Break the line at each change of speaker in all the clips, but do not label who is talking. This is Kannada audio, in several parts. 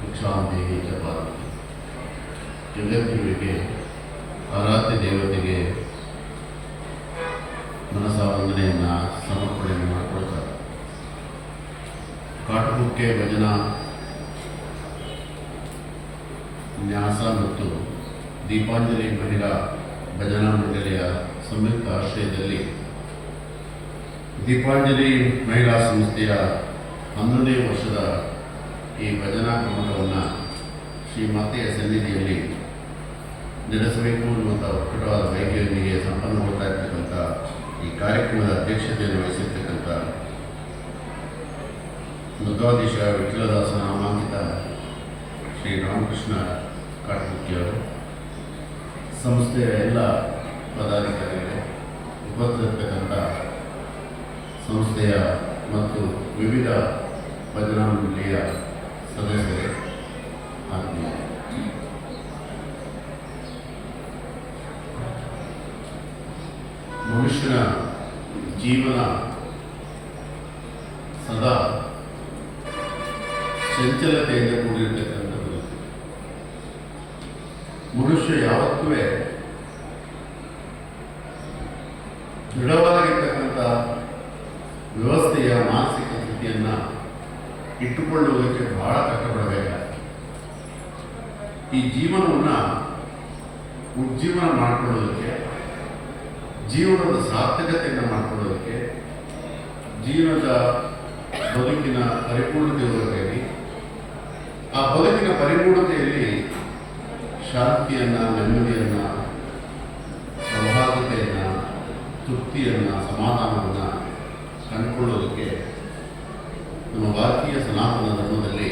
ಭಿಕ್ಷಾಂದೇಹಿ ಚ ಜಗದ್ಗುರುವಿಗೆ ಆರಾಧ್ಯ ದೇವತೆಗೆ ಮನಸ ವಂದನೆಯನ್ನು ಸಮರ್ಪಣೆಯನ್ನು ಮಾಡಿಕೊಳ್ತಾರೆ. ಕಾಟುಮುಖ್ಯ ಭಜನಾ, ನ್ಯಾಸ ಮತ್ತು ದೀಪಾಂಜಲಿ ಮಹಿಳಾ ಭಜನಾ ಮಂಡಳಿಯ ಸಂಯುಕ್ತ ಆಶ್ರಯದಲ್ಲಿ ದೀಪಾಂಜಲಿ ಮಹಿಳಾ ಸಂಸ್ಥೆಯ ಹನ್ನೊಂದನೇ ವರ್ಷದ ಈ ಭಜನಾ ಕಮಲವನ್ನು ಶ್ರೀ ಮಾತೆಯ ಸನ್ನಿಧಿಯಲ್ಲಿ ನಡೆಸಬೇಕು ಅನ್ನುವಂಥ ಒಕ್ಕಟವಾದ ಬಯಕೆಯೊಂದಿಗೆ ಸಂಪನ್ನಗೊಳ್ತಾ ಇರ್ತಕ್ಕಂಥ ಈ ಕಾರ್ಯಕ್ರಮದ ಅಧ್ಯಕ್ಷತೆಯನ್ನು ವಹಿಸಿರ್ತಕ್ಕಂಥ ಮಧ್ವಾಧೀಶ ವಿಠಲದಾಸ ನಾಮಾಂಕಿತ ಶ್ರೀ ರಾಮಕೃಷ್ಣ ಕಾಟಮುಖ್ಯವರು ಸಂಸ್ಥೆಯ ಎಲ್ಲ ಪದಾಧಿಕಾರಿಗಳು ಉಪಸ್ಥಿತಕ್ಕಂಥ ಸಂಸ್ಥೆಯ ಮತ್ತು ವಿವಿಧ ಭಜನಾ ಮಂಡಳಿಯ ಸದಸ್ಯರೇ ಆತ್ಮೀಯ ಮನುಷ್ಯನ ಜೀವನ ಸದಾ ಚಂಚಲತೆಯಿಂದ ಕೂಡಿರ್ತಕ್ಕಂಥದ್ದು. ಮನುಷ್ಯ ಯಾವತ್ತೂ ದೃಢವಾಗಿರ್ತಕ್ಕಂಥ ವ್ಯವಸ್ಥೆಯ ಮಾನಸಿಕ ಸ್ಥಿತಿಯನ್ನು ಇಟ್ಟುಕೊಳ್ಳುವುದಕ್ಕೆ ಬಹಳ ಕಷ್ಟಪಡಬೇಕಾಗ್ತದೆ ಈ ಜೀವನವನ್ನು ಉಜ್ಜೀವನ ಮಾಡಿಕೊಳ್ಳೋದಕ್ಕೆ, ಜೀವನದ ಸಾರ್ಥಕತೆಯನ್ನು ಮಾಡಿಕೊಳ್ಳೋದಕ್ಕೆ, ಜೀವನದ ಬದುಕಿನ ಪರಿಪೂರ್ಣತೆ ಇರಬೇಕಾಗಿ ಆ ಬದುಕಿನ ಪರಿಪೂರ್ಣತೆಯಲ್ಲಿ ಶಾಂತಿಯನ್ನು, ನೆಮ್ಮದಿಯನ್ನು, ಸೌಹಾರ್ದತೆಯನ್ನು, ತೃಪ್ತಿಯನ್ನು, ಸಮಾಧಾನವನ್ನು ಕಂಡುಕೊಳ್ಳೋದಕ್ಕೆ ನಮ್ಮ ಭಾರತೀಯ ಸನಾತನ ಧರ್ಮದಲ್ಲಿ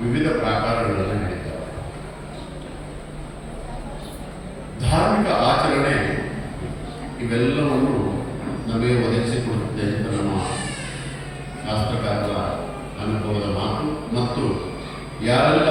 ವಿವಿಧ ಪ್ರಾಕಾರಗಳನ್ನು ನಡೀತಾರೆ ಧಾರ್ಮಿಕ ಆಚರಣೆ ಇವೆಲ್ಲವನ್ನು ನಮಗೆ ಒದಗಿಸಿಕೊಡುತ್ತೆ ಅಂತ ನಮ್ಮ ಶಾಸ್ತ್ರಕಾರರ ಅನುಭವದ ಮಾತು. ಮತ್ತು ಯಾರೆಲ್ಲ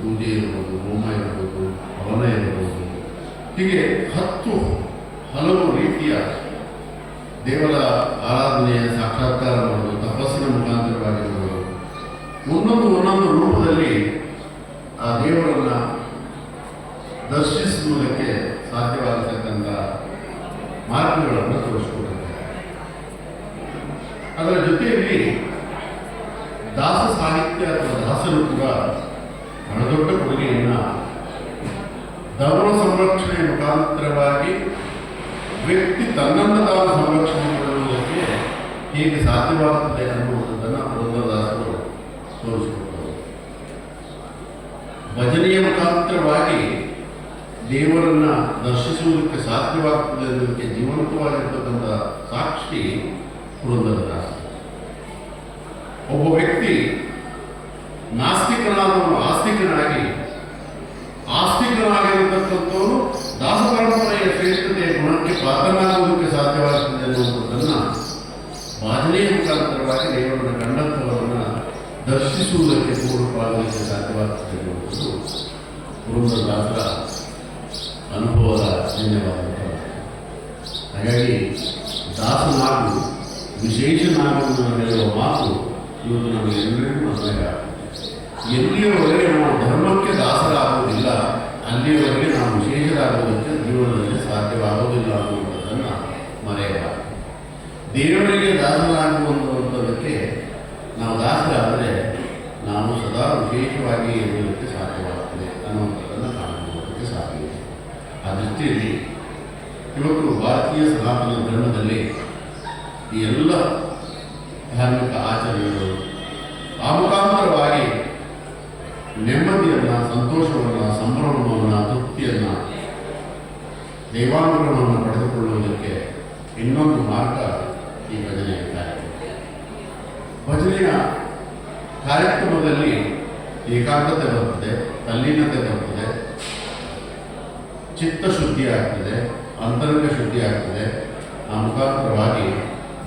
ಪೂಜೆ ಇರ್ಬೋದು, ಹೋಮ ಇರ್ಬೋದು, ಹವನ ಇರ್ಬೋದು. ಹೀಗೆ ಹತ್ತು ಹಲವು ರೀತಿಯ ದೇವರ ಆರಾಧನೆಯ ಸಾಕ್ಷಾತ್ಕಾರ ಮಾಡೋದು ತಪಸ್ಸಿನ ಮುಖಾಂತರವಾಗಿರ್ಬೋದು. ಒಂದೊಂದು ಒಂದೊಂದು ರೂಪದಲ್ಲಿ ಆ ದೇವರನ್ನು ದರ್ಶಿಸುವುದಕ್ಕೆ ಸಾಧ್ಯವಾಗತಕ್ಕಂಥ ಮಾರ್ಗಗಳನ್ನು ತೋರಿಸ್ಕೊಟ್ಟಿದ್ದಾರೆ. ಅದರ ಜೊತೆಯಲ್ಲಿ ದಾಸ ಸಾಹಿತ್ಯ ಅಥವಾ ದಾಸರು ಕೂಡ ದೊಡ್ಡ ಕೊಡುಗೆಯನ್ನು ಧರ್ಮ ಸಂರಕ್ಷಣೆಯ ಮುಖಾಂತರವಾಗಿ ವ್ಯಕ್ತಿ ತನ್ನನ್ನು ತಾನು ಸಂರಕ್ಷಣೆ ಮಾಡುವುದಕ್ಕೆ ಹೇಗೆ ಸಾಧ್ಯವಾಗುತ್ತದೆ ಅನ್ನುವುದನ್ನು ಪುರಂದರದಾಸರು ತೋರಿಸಿಕೊಟ್ಟರು. ಭಜನೆಯ ಮುಖಾಂತರವಾಗಿ ದೇವರನ್ನು ದರ್ಶಿಸುವುದಕ್ಕೆ ಸಾಧ್ಯವಾಗ್ತದೆ ಅನ್ನೋದಕ್ಕೆ ಜೀವಂತವಾಗಿರ್ತಕ್ಕಂಥ ಸಾಕ್ಷಿ ಪುರಂದರದಾಸ ಒಬ್ಬ ವ್ಯಕ್ತಿ ನಾಸ್ತಿಕನಾದವನು ಆಸ್ತಿಕನಾಗಿ, ಆಸ್ತಿಕನಾಗಿರತಕ್ಕಂಥವನು ದಾಸ ಪರಂಪರೆಯ ಶ್ರೇಷ್ಠತೆಯ ಗುಣಕ್ಕೆ ಪಾತ್ರನಾಗುವುದಕ್ಕೆ ಸಾಧ್ಯವಾಗುತ್ತದೆ ಅನ್ನುವಂಥದ್ದನ್ನು ಭಾಜನೆಯ ಮುಖಾಂತರವಾಗಿ ದೇವರನ್ನು ಕಂಡಂಥವರನ್ನು ದರ್ಶಿಸುವುದಕ್ಕೆ ಪೂರ್ವಪಾಗಲಿಕ್ಕೆ ಸಾಧ್ಯವಾಗುತ್ತದೆ ಎನ್ನುವುದು ಪುರಂದರದಾಸರ ಅನುಭವದ ಧನ್ಯವಾದ ಹಾಗಾಗಿ ದಾಸನಾಗು ವಿಶೇಷನಾಗುವುದು ಹೇಳುವ ಮಾತು ಇವತ್ತು ನಮಗೆಲ್ಲರಿಗೂ ಮದುವೆ ಎಲ್ಲಿಯವರೆಗೆ ನಾವು ಧರ್ಮಕ್ಕೆ ದಾಸರಾಗುವುದಿಲ್ಲ ಅಲ್ಲಿಯವರೆಗೆ ನಾವು ವಿಶೇಷರಾಗುವುದಕ್ಕೆ ಜೀವನದಲ್ಲಿ ಸಾಧ್ಯವಾಗುವುದಿಲ್ಲ ಅನ್ನುವಂಥದ್ದನ್ನು ಮರೆಯಬಾರದು ದೇವರಿಗೆ ದಾಸರಾಗುವಂಥದ್ದಕ್ಕೆ ನಾವು ದಾಸರಾದರೆ ನಾವು ಸದಾ ವಿಶೇಷವಾಗಿ ಇರುವುದಕ್ಕೆ ಸಾಧ್ಯವಾಗುತ್ತದೆ ಅನ್ನುವಂಥದ್ದನ್ನು ಕಾಣುವುದಕ್ಕೆ ಸಾಧ್ಯ ಆ ದೃಷ್ಟಿಯಲ್ಲಿ ಇವತ್ತು ಭಾರತೀಯ ಸನಾತನ ಧರ್ಮದಲ್ಲಿ ಈ ಎಲ್ಲ ಧಾರ್ಮಿಕ ಆಚರಣೆಗಳು ಆ ಮುಖಾಂತರವಾಗಿ ನೆಮ್ಮದಿಯನ್ನು, ಸಂತೋಷವನ್ನು, ಸಂಭ್ರಮವನ್ನು, ತೃಪ್ತಿಯನ್ನು, ದೇವಾನುಗ್ರಹವನ್ನು ಪಡೆದುಕೊಳ್ಳುವುದಕ್ಕೆ ಇನ್ನೊಂದು ಮಾರ್ಗ ಈ ಕಾರ್ಯಕ್ರಮ ಭಜನೆಯ ಕಾರ್ಯಕ್ರಮದಲ್ಲಿ ಏಕಾಗ್ರತೆ ಬರುತ್ತದೆ ತಲ್ಲೀನತೆ ಬರ್ತದೆ ಚಿತ್ತಶುದ್ಧಿ ಆಗ್ತದೆ, ಅಂತರಂಗ ಶುದ್ಧಿ ಆಗ್ತದೆ. ಆ ಮುಖಾಂತರವಾಗಿ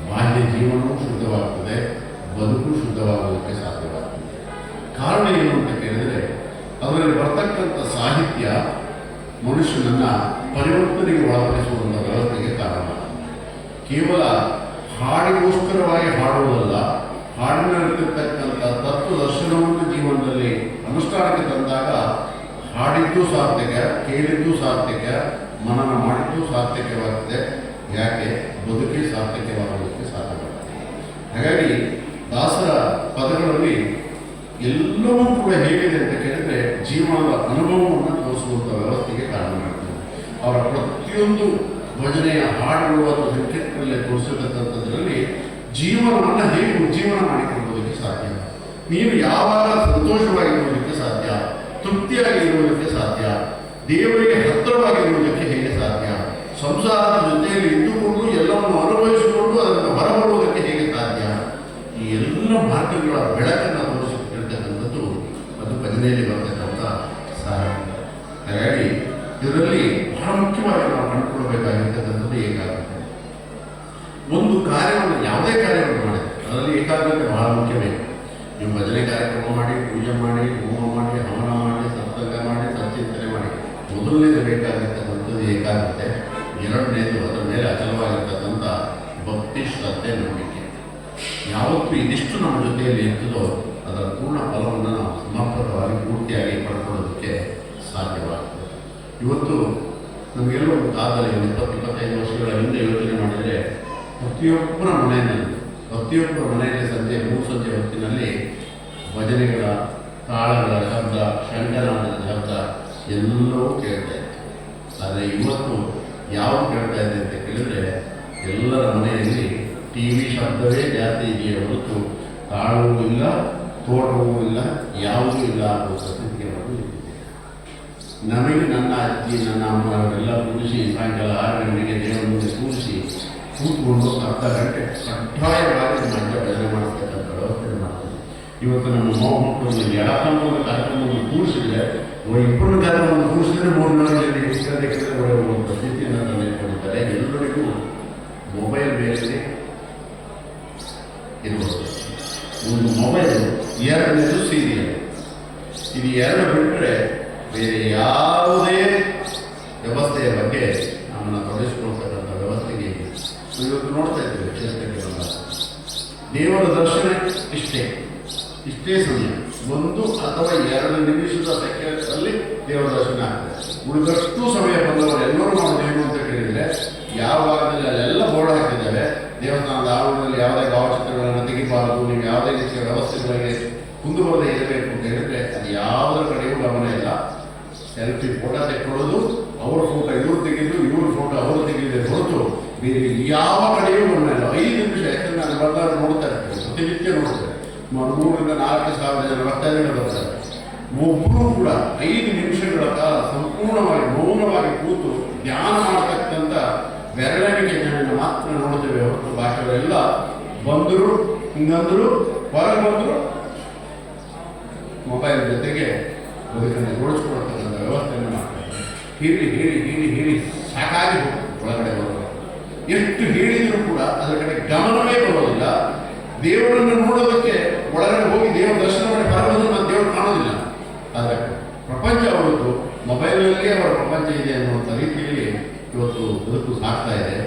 ಬಾಹ್ಯ ಜೀವನವೂ ಶುದ್ಧವಾಗ್ತದೆ, ಬದುಕು ಶುದ್ಧವಾಗುವುದಕ್ಕೆ ಸಾಧ್ಯವಾಗ್ತದೆ. ಕಾರಣ ಏನು ಅಂತ ಕೇಳಿದರೆ, ಅದರಲ್ಲಿ ಬರ್ತಕ್ಕಂಥ ಸಾಹಿತ್ಯ ಮನುಷ್ಯನನ್ನು ಪರಿವರ್ತನೆಗೆ ಒಳಪಡಿಸುವಂಥ ವ್ಯವಸ್ಥೆಗೆ ಕಾರಣ. ಕೇವಲ ಹಾಡಿಗೋಸ್ಕರವಾಗಿ ಹಾಡುವುದಲ್ಲ, ಹಾಡಿನಲ್ಲಿರ್ತಕ್ಕಂಥ ತತ್ವ ದರ್ಶನವನ್ನು ಜೀವನದಲ್ಲಿ ಅನುಷ್ಠಾನಕ್ಕೆ ತಂದಾಗ ಹಾಡಿದ್ದು ಸಾರ್ಥಕ, ಕೇಳಿದ್ದು ಸಾರ್ಥಕ, ಮನನ ಮಾಡಿದ್ದು ಸಾರ್ಥಕವಾಗುತ್ತೆ. ಯಾಕೆ? ಬದುಕಿ ಸಾರ್ಥಕವಾಗುವುದಕ್ಕೆ ಸಾಧ್ಯವಾಗುತ್ತೆ. ಹಾಗಾಗಿ ದಾಸರ ಪದಗಳಲ್ಲಿ ಎಲ್ಲವೂ ಕೂಡ ಹೇಗಿದೆ ಅಂತ ಕೇಳಿದ್ರೆ ಜೀವನದ ಅನುಭವವನ್ನು ತೋರಿಸುವಂಥ ವ್ಯವಸ್ಥೆಗೆ ಕಾರಣವಾಗ್ತದೆ. ಅವರ ಪ್ರತಿಯೊಂದು ಭಜನೆಯ ಹಾಡುಗಳು ಅಥವಾ ಸಂಕೀರ್ತನಲ್ಲಿ ತೋರಿಸಿರ್ತಕ್ಕಂಥದ್ರಲ್ಲಿ ಜೀವನವನ್ನು ಹೇಗೆ ಉಜ್ಜೀವನ ಮಾಡಿಕೊಳ್ಳುವುದಕ್ಕೆ ಸಾಧ್ಯ. ನೀವು ಯಾವಾಗ ಸಂತೋಷವಾಗಿರುವುದಕ್ಕೆ ಸಾಧ್ಯ ತೃಪ್ತಿಯಾಗಿ ತೃಪ್ತಿಯಾಗಿರುವುದಕ್ಕೆ ಸಾಧ್ಯ, ದೇವರಿಗೆ ಹತ್ತಿರವಾಗಿರುವುದಕ್ಕೆ ಹೇಗೆ ಸಾಧ್ಯ, ಸಂಸಾರದ ಜೊತೆಯಲ್ಲಿ ಇದ್ದುಕೊಂಡು ಎಲ್ಲವನ್ನು ಅನುಭವಿಸಿಕೊಂಡು ಅದನ್ನು ಹೊರಬರುವುದಕ್ಕೆ ಹೇಗೆ ಸಾಧ್ಯ? ಈ ಎಲ್ಲ ಮಾರ್ಗಗಳ ಬೆಳಕನ್ನು ತೋರಿಸಿಕೊಂಡಿರ್ತಕ್ಕಂಥದ್ದು ಅದು ಭಜನೆಯಲ್ಲಿ ಮುಖ್ಯವೇ ನೀವು ಭಜನೆ ಕಾರ್ಯಕ್ರಮ ಮಾಡಿ, ಪೂಜೆ ಮಾಡಿ, ಹೋಮ ಮಾಡಿ, ಹವನ ಮಾಡಿ, ಸತ್ಸಂಗ ಮಾಡಿ ಸಚ್ಚಿಂತನೆ ಮಾಡಿ, ಮೊದಲನೇದು ಬೇಕಾಗಿರ್ತಕ್ಕಂಥದ್ದು ಏಕಾಗ್ರತೆ, ಎರಡನೇದು ಅದರ ಮೇಲೆ ಅಚಲವಾಗಿರ್ತಕ್ಕಂಥ ಭಕ್ತಿ, ಶ್ರದ್ಧೆ, ನಂಬಿಕೆ. ಯಾವತ್ತೂ ಇದಿಷ್ಟು ನಮ್ಮ ಜೊತೆಯಲ್ಲಿ ಇರ್ತದೋ, ಅದರ ಪೂರ್ಣ ಫಲವನ್ನು ನಾವು ಸಮರ್ಪಕವಾಗಿ ಪೂರ್ತಿಯಾಗಿ ಪಡ್ಕೊಳ್ಳೋದಕ್ಕೆ ಸಾಧ್ಯವಾಗ್ತದೆ. ಇವತ್ತು ನಮಗೆಲ್ಲೋ ಕಾಲದಲ್ಲಿ ಒಂದು ಇಪ್ಪತ್ತು ಇಪ್ಪತ್ತೈದು ವರ್ಷಗಳ ಹಿಂದೆ ಯೋಚನೆ ಮಾಡಿದರೆ ಪ್ರತಿಯೊಬ್ಬರ ಮನೆಯಲ್ಲಿ ಪ್ರತಿಯೊಬ್ಬರ ಮನೆಯಲ್ಲಿ ಸಂಜೆ ಮೂರು ಸಂಜೆ ಹೊತ್ತಿನಲ್ಲಿ ಭಜನೆಗಳ ತಾಳಗಳ ಶಬ್ದ ಶಂಕರನಾದದ ಶಬ್ದ ಎಲ್ಲವೂ ಕೇಳ್ತಾ ಇತ್ತು ಆದರೆ ಇವತ್ತು ಯಾವ ಕೇಳ್ತಾ ಇದೆ ಅಂತ ಕೇಳಿದ್ರೆ ಎಲ್ಲರ ಮನೆಯಲ್ಲಿ ಟಿ ವಿ ಶಬ್ದವೇ ಜಾಸ್ತಿ ಇದೆಯೇ ಹೊರತು ತಾಳವೂ ಇಲ್ಲ, ತೋಟವೂ ಇಲ್ಲ, ಯಾವುದೂ ಇಲ್ಲ ಅನ್ನೋ ಸ್ಥಿತಿಗೆ. ನಮಗೆ ನನ್ನ ಅಜ್ಜಿ, ನನ್ನ ಅಮ್ಮ, ಅವರೆಲ್ಲ ಕೂರಿಸಿ ಸಾಯಂಕಾಲ ಆರು ಗಂಟೆಗೆ ದೇವರ ಮುಂದೆ ಕೂರಿಸಿ ಕೂತ್ಕೊಂಡು ಅರ್ಧ ಗಂಟೆ ಕಡ್ಡಾಯವಾಗಿ ಅಜ್ಜ ಭಜನೆ ಮಾಡಿಸ್ತಕ್ಕಂಥ ವ್ಯವಸ್ಥೆ ಮಾಡ್ತೀವಿ ಇವತ್ತು ನಮ್ಮ ಮೊಮ್ಮಕ್ಕಳು ಯಾಕಂದ್ರೆ ಕಾರ್ಯಕ್ರಮವನ್ನು ಕೂರಿಸಿದ್ರೆ ಇಬ್ಬರು ಕಾರ್ಯಕ್ರಮವನ್ನು ಕೂರಿಸಿದ್ರೆ ಮೂರು ನಾಲ್ಕು ಎಕ್ಸ್ಟ್ರಾ ಇಷ್ಟೇ ಒಂದು ಸ್ಥಿತಿಯನ್ನು ತಂದಿಟ್ಕೊಂಡಿದ್ದಾರೆ ಎಲ್ಲರಿಗೂ ಮೊಬೈಲ್ ಬೇರೆ ಇರ್ಬೋದು ಒಂದು ಮೊಬೈಲ್ ಎರಡನೇದು ಸೀರಿಯಲ್ ಇದು ಎರಡು ಬಿಟ್ಟರೆ ಬೇರೆ ಯಾವುದೇ ವ್ಯವಸ್ಥೆಯ ಬಗ್ಗೆ ನಮ್ಮನ್ನು ತೊಡಗಿಸಿಕೊಳ್ತಕ್ಕಂಥ ವ್ಯವಸ್ಥೆಗೆ ಇದೆ. ನಾವು ಇವತ್ತು ನೋಡ್ತಾ ಇದ್ದೇವೆ ಕ್ಷೇತ್ರಕ್ಕೆ ಬಂದಾಗ ದೇವರ ದರ್ಶನ ಇಷ್ಟೇ. ಇಷ್ಟೇ ಸಮಯ. ಒಂದು ಅಥವಾ ಎರಡು ನಿಮಿಷದ ಸೆಕೆಂಡ್ಸಲ್ಲಿ ದೇವರ ದರ್ಶನ ಆಗ್ತದೆ. ಉಳಿದಷ್ಟು ಸಮಯ ಬಂದವರು ಎಲ್ಲರೂ ಮಾಡೋದು ಏನು ಅಂತ ಕೇಳಿದರೆ, ಯಾವಾಗಲೂ ಅಲ್ಲೆಲ್ಲ ಬೋರ್ಡ್ ಹಾಕಿದ್ದಾರೆ. ದೇವಸ್ಥಾನದ ಆವರಣದಲ್ಲಿ ಯಾವುದೇ ಭಾವಚಿತ್ರಗಳನ್ನು ತೆಗಿಬಾರದು, ನೀವು ಯಾವುದೇ ರೀತಿಯ ವ್ಯವಸ್ಥೆಗಳಿಗೆ ಕುಂದು ಬರದೇ ಇರಬೇಕು ಅಂತ ಹೇಳಿದ್ರೆ, ಅದು ಯಾವುದರ ಕಡೆಯೂ ಗಮನ ಇಲ್ಲ. ಸೆಲ್ಫಿ ಫೋಟೋ ತೆಕ್ಕೊಳ್ಳೋದು, ಅವ್ರ ಫೋಟೋ ಇವ್ರು ತೆಗೆದು ಇವ್ರ ಫೋಟೋ ಅವರು ತೆಗೆದಿದೆ ಹೊರತು ಬೇರೆ ಯಾವ ಕಡೆಯೂ ಗಮನ ಇಲ್ಲ. ಐದು ನಿಮಿಷ ಯಾಕಂದ್ರೆ ನೋಡ್ತಾರೆ, ಪ್ರತಿನಿತ್ಯ ನೋಡ್ತಾರೆ. ಮೂರರಿಂದ ನಾಲ್ಕು ಸಾವಿರ ಜನ ಭಕ್ತಾದಿಗಳು ಬರ್ತಾರೆ. ಒಬ್ಬರು ಕೂಡ ಐದು ನಿಮಿಷಗಳ ಕಾಲ ಸಂಪೂರ್ಣವಾಗಿ ಮೌನವಾಗಿ ಕೂತು ಧ್ಯಾನ ಮಾಡತಕ್ಕಂಥ ಬೆರಳಿಗೆ ಜನರನ್ನು ಮಾತ್ರ ನೋಡ್ತೇವೆ ಹೊರತು ಭಾಷೆಗಳೆಲ್ಲ ಬಂದರು ಹಿಂಗಂದರು ಹೊರಗೆ ಬಂದರು ಮೊಬೈಲ್ ಜೊತೆಗೆ ಬದುಕನ್ನು ಜೋಡಿಸ್ಕೊಳ್ತಕ್ಕಂಥ ವ್ಯವಸ್ಥೆಯನ್ನು ಮಾಡ್ತಾರೆ. ಹೀರಿ ಹೀರಿ ಹೀರಿ ಹೇಳಿ ಸಾಕಾಗಿ ಒಳಗಡೆ ಎಷ್ಟು ಹೇಳಿದರೂ ಕೂಡ ಅದರ ಕಡೆ ಗಮನವೇ ಬರೋದಿಲ್ಲ. ದೇವರನ್ನು ನೋಡೋದಕ್ಕೆ ಒಳಗಡೆ ಹೋಗಿ ದೇವರ ದರ್ಶನ ಮಾಡಿ ಬರೋದು ಮತ್ತು ದೇವರು ಕಾಣೋದಿಲ್ಲ. ಆದರೆ ಪ್ರಪಂಚ ಅವರದ್ದು ಮೊಬೈಲ್ನಲ್ಲಿ ಅವರ ಪ್ರಪಂಚ ಇದೆ ಅನ್ನುವಂಥ ರೀತಿಯಲ್ಲಿ ಇವತ್ತು ಬದುಕು ಸಾಗ್ತಾ ಇದೆ.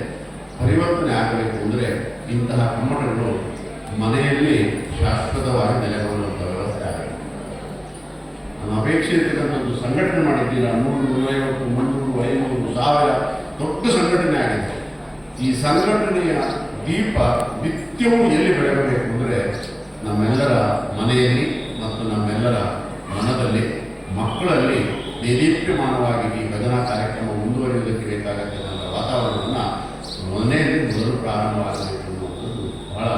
ಪರಿವರ್ತನೆ ಆಗಬೇಕು ಅಂದರೆ ಇಂತಹ ಕಮ್ಮಟಗಳು ಮನೆಯಲ್ಲಿ ಶಾಶ್ವತವಾಗಿ ನೆಲೆಗೊಳ್ಳುವಂಥ ವ್ಯವಸ್ಥೆ ಆಗಬೇಕು. ನಾನು ಅಪೇಕ್ಷೆ ಇರ್ತಕ್ಕಂಥದ್ದು ಸಂಘಟನೆ ಮಾಡಿದ್ದೀರಾ? ನೂರು, ನೂರೈವತ್ತು, ಮುನ್ನೂರು, ಐನೂರು, ಸಾವಿರ ದೊಡ್ಡ ಸಂಘಟನೆ ಆಗಿದೆ. ಈ ಸಂಘಟನೆಯ ದೀಪ ನಿತ್ಯವೂ ಎಲ್ಲಿ ಬೆಳಗಬೇಕು ಅಂದರೆ ನಮ್ಮೆಲ್ಲರ ಮನೆಯಲ್ಲಿ ಮತ್ತು ನಮ್ಮೆಲ್ಲರ ಮನದಲ್ಲಿ, ಮಕ್ಕಳಲ್ಲಿ ನೈದೀಪ್ಯಮಾನವಾಗಿ ಈ ಭಜನಾ ಕಾರ್ಯಕ್ರಮ ಮುಂದುವರಿಯುವುದಕ್ಕೆ ಬೇಕಾಗತಕ್ಕಂಥ ವಾತಾವರಣವನ್ನು ಮನೆಯಲ್ಲಿ ಮೊದಲು ಪ್ರಾರಂಭವಾಗಬೇಕು ಅನ್ನೋದು ಬಹಳ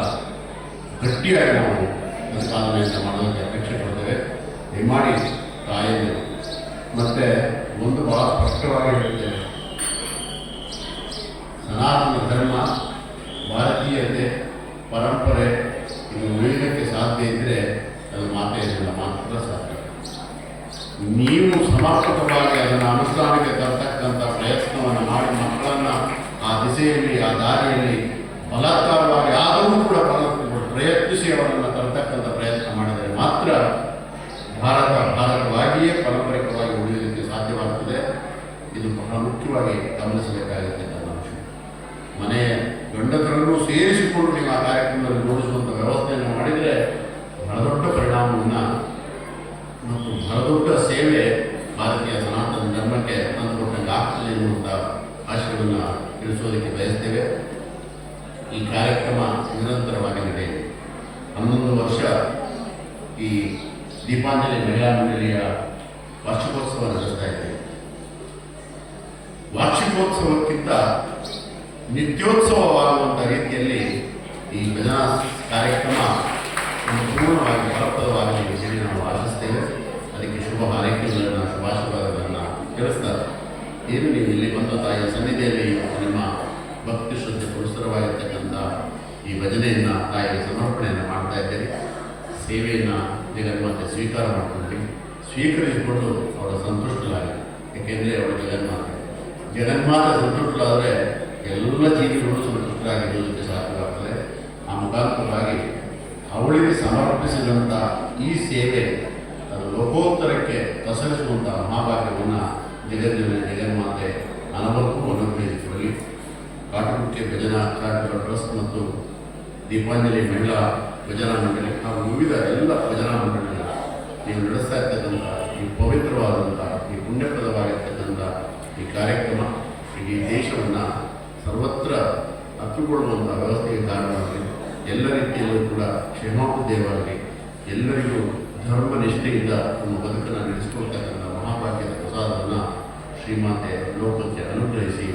ಗಟ್ಟಿಯಾಗಿ ನಾವು ಪ್ರತಿಪಾದನೆಯನ್ನು ಮಾಡೋದಕ್ಕೆ ಅಪೇಕ್ಷೆ ಪಡ್ತೇವೆ. ಹೆಮ್ಮಾಡಿ ತಾಯಿಯನ್ನು ಮತ್ತು ಒಂದು ಬಹಳ ಸ್ಪಷ್ಟವಾಗಿ ಹೇಳ್ತೇನೆ. ಸನಾತನ ಧರ್ಮ, ಭಾರತೀಯತೆ, ಪರಂಪರೆ ಇನ್ನು ಉಳಿಯೋಕ್ಕೆ ಸಾಧ್ಯ ಇದ್ದರೆ ಅದು ಮಾತೆಯಿಂದ ಮಾತ್ರ ಸಾಧ್ಯ. ನೀವು ಸಮರ್ಪಕವಾಗಿ ಅದನ್ನು ಅನುಷ್ಠಾನಕ್ಕೆ ತರ್ತಕ್ಕಂಥ ಪ್ರಯತ್ನವನ್ನು ಮಾಡಿ ಮಕ್ಕಳನ್ನು ಆ ದಿಸೆಯಲ್ಲಿ, ಆ ದಾರಿಯಲ್ಲಿ ಬಲಾತ್ಕಾರವಾಗಿ ಆದರೂ ಕೂಡ ಪ್ರಯತ್ನಿಸಿ ಅವರನ್ನು ತರ್ತಕ್ಕಂಥ ಪ್ರಯತ್ನ ಮಾಡಿದರೆ ಮಾತ್ರ ಭಾರತ ಭಾರತವಾಗಿಯೇ ಪಾರಂಪರಿಕವಾಗಿ ಉಳಿಯೋದಕ್ಕೆ ಸಾಧ್ಯವಾಗುತ್ತದೆ ಇದು ಬಹಳ ಮುಖ್ಯವಾಗಿ ಗಮನಿಸಬೇಕಾಗುತ್ತೆ ಮನೆ ಗಂಡಕರನ್ನು ಸೇರಿಸಿಕೊಂಡು ನೀವು ಆ ಕಾರ್ಯಕ್ರಮದಲ್ಲಿ ನೋಡಿಸುವಂಥ ವ್ಯವಸ್ಥೆಯನ್ನು ಮಾಡಿದರೆ ಬಹಳ ದೊಡ್ಡ ಪರಿಣಾಮವನ್ನು ಮತ್ತು ಬಹಳ ದೊಡ್ಡ ಸೇವೆ ಭಾರತೀಯ ಸನಾತನ ಧರ್ಮಕ್ಕೆ ತಂದುಕೊಟ್ಟಂಗೆ ಆಗ್ತದೆ ಎನ್ನುವಂಥ ಆಶಯವನ್ನು ತಿಳಿಸೋದಕ್ಕೆ ಬಯಸ್ತೇವೆ. ಈ ಕಾರ್ಯಕ್ರಮ ನಿರಂತರವಾಗಿ ನಡೆಯಲಿ ಹನ್ನೊಂದು ವರ್ಷ ಈ ದೀಪಾಂಜಲಿ ಮಹಿಳಾ ಮಂಡಳಿಯ ವಾರ್ಷಿಕೋತ್ಸವ ನಡೆಸ್ತಾ ಇದ್ದೇವೆ ವಾರ್ಷಿಕೋತ್ಸವಕ್ಕಿಂತ ನಿತ್ಯೋತ್ಸವವಾಗುವಂಥ ರೀತಿಯಲ್ಲಿ ಈ ಭಜನಾ ಕಾರ್ಯಕ್ರಮ ಸಂಪೂರ್ಣವಾಗಿ ಫಲಪ್ರದವಾಗಿ ಹೇಳಿ ನಾವು ಆಶಿಸ್ತೇವೆ. ಅದಕ್ಕೆ ಶುಭ ಹಾರೈಕೆಗಳನ್ನು, ಶುಭಾಶೀರ್ವಾದಗಳನ್ನು ತಿಳಿಸ್ತಾರೆ. ಏನು ನೀವು ಇಲ್ಲಿ ಬಂದ ತಾಯಿಯ ಸನ್ನಿಧಿಯಲ್ಲಿ ನಿಮ್ಮ ಭಕ್ತಿ ಶ್ರದ್ಧೆ ಪುರಸ್ಸರವಾಗಿರ್ತಕ್ಕಂಥ ಈ ಭಜನೆಯನ್ನು ತಾಯಿಗೆ ಸಮರ್ಪಣೆಯನ್ನು ಮಾಡ್ತಾ ಇದ್ದೀರಿ. ಸೇವೆಯನ್ನು ಜಗನ್ಮಾತೆ ಸ್ವೀಕಾರ ಮಾಡಿಕೊಂಡ್ರಿ. ಸ್ವೀಕರಿಸಿಕೊಂಡು ಅವಳ ಸಂತುಷ್ಟರಾಗಿ ಏಕೆಂದರೆ ಅವಳ ಜಗನ್ಮಾತೆ. ಜಗನ್ಮಾತೆ ಸಂತುಷ್ಟರಾದರೆ ಎಲ್ಲ ಜೀವಿಗಳು ಸಂತುಷ್ಟರಾಗಿರುವುದಕ್ಕೆ ಸಾಧ್ಯವಾಗ್ತದೆ ಆ ಮುಖಾಂತರವಾಗಿ ಅವಳಿಗೆ ಸಮರ್ಪಿಸಿದಂಥ ಈ ಸೇವೆ ಲೋಕೋತ್ತರಕ್ಕೆ ಪ್ರಸರಿಸುವಂಥ ಮಹಾಭಾಗ್ಯವನ್ನು ಜಗತ್ತಿನ ಜಗನ್ಮಾತೆ ಅನವರ್ಕು ಅನುಗ್ರಹಿಸಿಕೊಳ್ಳಿ ಕಾಟುಮುಖ್ಯ ಭಜನಾ ಕಾರ್ಯಕ್ರಮ ಟ್ರಸ್ಟ್ ಮತ್ತು ದೀಪಾಂಜಲಿ ಮಹಿಳಾ ಭಜನಾ ಮಂಡಳಿ ಹಾಗೂ ವಿವಿಧ ಎಲ್ಲ ಭಜನಾ ಮಂಡಳಿಗಳು ನೀವು ನಡೆಸ್ತಾ ಇರ್ತಕ್ಕಂಥ ಈ ಪವಿತ್ರವಾದಂಥ ಈ ಪುಣ್ಯಪ್ರದವಾಗಿರ್ತಕ್ಕಂಥ ಈ ಕಾರ್ಯಕ್ರಮ ಇಡೀ ದೇಶವನ್ನು ಸರ್ವತ್ರ ಹತ್ತುಕೊಳ್ಳುವಂಥ ವ್ಯವಸ್ಥೆಗೆ ಕಾರಣವಾಗಿ ಎಲ್ಲ ರೀತಿಯಲ್ಲೂ ಕೂಡ ಕ್ಷೇಮಾಭಿವೃದ್ಧಿಯಾಗಲಿ ಎಲ್ಲರಿಗೂ ಧರ್ಮ ನಿಷ್ಠೆಯಿಂದ ನಮ್ಮ ಬದುಕನ್ನು ನಡೆಸಿಕೊಳ್ತಕ್ಕಂಥ ಮಹಾಭಾಗ್ಯದ ಪ್ರಸಾದವನ್ನು ಶ್ರೀಮಾತೆ ಲೋಕಕ್ಕೆ ಅನುಗ್ರಹಿಸಿ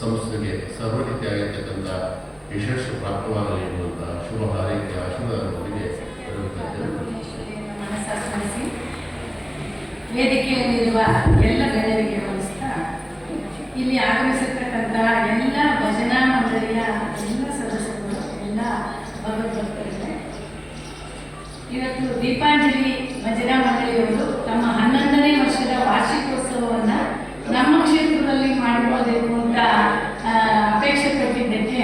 ಸಂಸ್ಥೆಗೆ ಸರ್ವರೀತಿಯಾಗಿರ್ತಕ್ಕಂಥ ಯಶಸ್ಸು ಪ್ರಾಪ್ತವಾಗಲಿ ಎನ್ನುವಂಥ ಶುಭ ಹಾರೈಕೆ.
ಮನಸ್ಸಾಸ್ಪಡಿಸಿ ವೇದಿಕೆಯಲ್ಲಿರುವ ಎಲ್ಲ ಗಣ್ಯರಿಗೆ ನಮಸ್ಕಾರ ಇಲ್ಲಿ ಆಗಮಿಸಿರ್ತಕ್ಕಂಥ ಎಲ್ಲ ಭಜನಾ ಮಂಡಳಿಯ ಎಲ್ಲ ಸದಸ್ಯರು, ಎಲ್ಲ ಭಗವದ್ಭಕ್ತರಿಗೆ ಇವತ್ತು ದೀಪಾಂಜಲಿ ಭಜನಾ ಮಂಡಳಿಯವರು ತಮ್ಮ ಹನ್ನೊಂದನೇ ವರ್ಷದ ವಾರ್ಷಿಕೋತ್ಸವವನ್ನು ನಮ್ಮ ಕ್ಷೇತ್ರದಲ್ಲಿ ಮಾಡ್ಬೋದೇನು ಅಂತ ಅಪೇಕ್ಷೆ ಪಟ್ಟಿದ್ದಕ್ಕೆ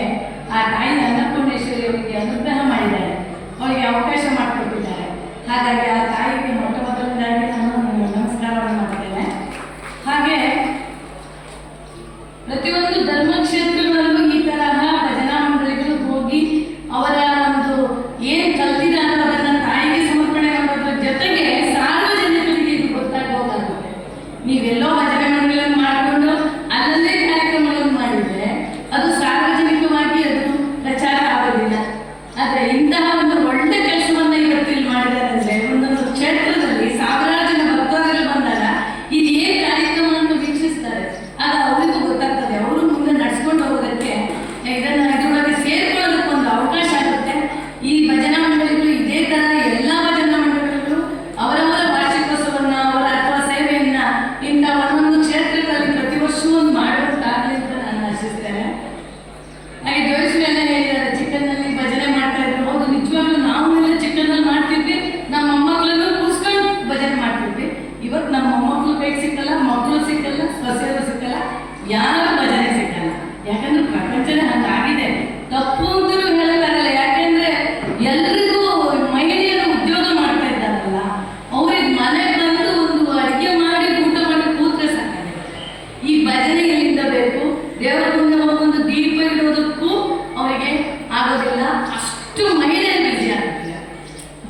ಆ ತಾಯಿ ಅನ್ನಪೂರ್ಣೇಶ್ವರಿ ಅವರಿಗೆ ಅನುಗ್ರಹ ಮಾಡಿದ್ದಾರೆ. ಅವರಿಗೆ ಅವಕಾಶ ಮಾಡಿಕೊಟ್ಟಿದ್ದಾರೆ. ಹಾಗಾಗಿ ಆ ತಾಯಿಗೆ ಮೊಟ್ಟ ಮೊದಲನೇದಾಗಿ ನಾನು ನಮಸ್ಕಾರವನ್ನು ಮಾಡ್ತೇನೆ ಹಾಗೆ ಪ್ರತಿಯೊಂದು ಧರ್ಮಕ್ಷೇತ್ರಗಳಲ್ಲೂ ಈ ತರಹ ಭಜನಾ ಮಂಡಳಿಗಳು ಹೋಗಿ ಅವರ ಒಂದು ಏನು ಕಲ್ತಿದಾರೋ ಅದನ್ನ ತಾಯಿಗೆ ಸಮರ್ಪಣೆ ಮಾಡೋದ್ರ ಜೊತೆಗೆ ಸಾರ್ವಜನಿಕರಿಗೆ ಇದು ಗೊತ್ತಾಗೋದಾಗುತ್ತೆ ನೀವೆಲ್ಲೋ ಭಜನೆ ಮಂಡಳಿಯನ್ನು ಮಾಡಿಕೊಂಡು ಅಲ್ಲಲ್ಲೇ ಕಾರ್ಯಕ್ರಮಗಳನ್ನು ಮಾಡಿದ್ರೆ ಅದು ಸಾರ್ವಜನಿಕವಾಗಿ ಅದು ಪ್ರಚಾರ ಆಗೋದಿಲ್ಲ ಆದರೆ ಇಂತಹ ಒಂದು ಒಳ್ಳೆ ಕೆಲಸವನ್ನ ಇವತ್ತು ಇಲ್ಲಿ ಮಾಡಿದ್ದಾರೆ ಅಂದ್ರೆ ಒಂದೊಂದು ಕ್ಷೇತ್ರದಲ್ಲಿ ಸಾವಿರಾರು ಜನ ಭಕ್ತರಲ್ಲಿ ಬಂದಾಗ ಇದು ಏನ್ ಕಾರ್ಯಕ್ರಮವನ್ನು ವೀಕ್ಷಿಸ್ತಾರೆ ಆಗ ಅವರಿಗೂ ಗೊತ್ತಾಗ್ತದೆ ಅವರು ಮುಂದೆ ನಡ್ಸ್ಕೊಂಡು ಹೋಗೋದಕ್ಕೆ ಇದನ್ನ ಇದರೊಳಗೆ ಸೇರ್ಕೊಳ್ಳೋದಕ್ಕೆ ಒಂದು ಅವಕಾಶ ಆಗುತ್ತೆ ಈ ಭಜನಾ ಮಂಡಳಿಗಳು ಇದೇ ತರ ಎಲ್ಲಾ ಭಜನಾ ಮಂಡಳಿಗಳು ಅವರವರ ವಾರ್ಷಿಕೋತ್ಸವನ್ನ ಅವರ ಅಥವಾ ಸೇವೆಯನ್ನ ಇಂಥ ಒಂದೊಂದು ಕ್ಷೇತ್ರಗಳಲ್ಲಿ ಪ್ರತಿ ವರ್ಷವೂ ಒಂದು ಮಾಡುವಂತಾಗಲಿ ಅಂತ ನಾನು ಆಶಿಸ್ತೇನೆ ಹಾಗೆ ಜೋಯಿಸ್ರು ಎಲ್ಲ ಹೇಳಿದ್ದಾರೆ ಚಿಕ್ಕನ್ನಲ್ಲಿ ಭಜನೆ ಮಾಡ್ತಾ ಇದ್ರು ಹೌದು ನಿಜವಾಗ್ಲೂ ನಾವು ಎಲ್ಲ ಚಿಕ್ಕನ್ನಲ್ಲಿ ಮಾಡ್ತಿದ್ವಿ ನಮ್ಮ ಮೊಮ್ಮಕ್ಕಳನ್ನು ಕೂರಿಸ್ಕೊಂಡು ಭಜನೆ ಮಾಡ್ತಿದ್ವಿ ಇವತ್ತು ನಮ್ಮ ಮೊಮ್ಮಕ್ಕಳು ಬೇಗ ಸಿಕ್ಕಲ್ಲ ಮಕ್ಕಳು ಸಿಕ್ಕಲ್ಲ ಸೊಸೆಯರು ಸಿಕ್ಕಲ್ಲ ಯಾರು ಭಜನೆ ಸಿಕ್ಕಲ್ಲ ಯಾಕಂದ್ರೆ ಪ್ರಪಂಚನೇ ಹಂಗಾಗಿದೆ ತಪ್ಪು ಅಂತಲೂ ಹೇಳಕ್ಕಾಗಲ್ಲ ಯಾಕೆಂದ್ರೆ ಎಲ್ರಿಗೂ ಮಹಿಳೆಯರು ಉದ್ಯೋಗ ಮಾಡ್ತಾ ಇದ್ದಾರಲ್ಲ ಅವ್ರಿಗೆ ಮನೆಗೆ ಬಂದು ಒಂದು ಅಡುಗೆ ಮಾಡಿ ಊಟ ಮಾಡಿ ಕೂತ್ರೆ ಸಾಕಾಗಿದೆ ಈ ಭಜನೆ ಎಲ್ಲಿಂದ ಬೇಕು ದೇವರ ಮುಂದೆ ಒಂದು ದೀಪ ಇಡುವುದಕ್ಕೂ ಅವರಿಗೆ ಆಗೋದಿಲ್ಲ. ಅಷ್ಟು ಮಹಿಳೆಯರು ಬಿಜಿ ಆಗ್ತಿಲ್ಲ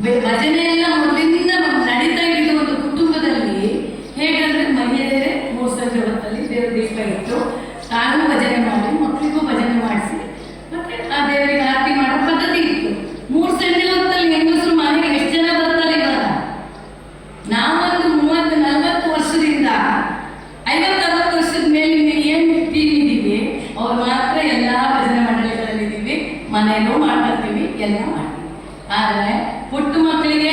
ಬೆ- ಭಜನೆ ಎಲ್ಲ ಮೊದಲಿಂದ ನಡೀತಾ ಇದ್ದ ಒಂದು ಕುಟುಂಬದಲ್ಲಿ ಹೇಗಂದ್ರೆ ಮಹಿಳೆಯರೇ ಮೂರು ಸಂಜೆ ಹೊತ್ತಲ್ಲಿ ದೇವರ ದೀಪ ಇಟ್ಟು ತಾನು ಭಜನೆ ಮಾಡಿ ಮಕ್ಕಳಿಗೂ ಭಜನೆ ಮಾಡಿಸಿ ಮತ್ತೆ ಆ ದೇವರಿಗೆ ಆರತಿ ಮಾಡೋ ಪದ್ಧತಿ ಇತ್ತು ಮೂರು ಸಂಜೆ ಹೊತ್ತಲ್ಲಿ ಹೆಂಗಸರು ಮನೆಗೆ ಎಷ್ಟು ಜನ ಬರ್ತಾರೆ ಇವಾಗ ನಾವೊಂದು ಮೂವತ್ತು ನಲವತ್ತು ವರ್ಷದಿಂದ ಐವತ್ತು ಅರವತ್ತು ವರ್ಷದ ಮೇಲೆ ಏನು ಇದ್ದೀವಿ ಅವ್ರು ಮಾತ್ರ ಎಲ್ಲ ಭಜನೆ ಮಂಡಳಿಗಳಲ್ಲಿ ಇದ್ದೀವಿ ಮನೆಯಲ್ಲೂ ಮಾಡ್ತಿರ್ತೀವಿ ಎಲ್ಲ ಮಾಡ್ತೀವಿ. ಆದರೆ ಪುಟ್ಟ ಮಕ್ಕಳಿಗೆ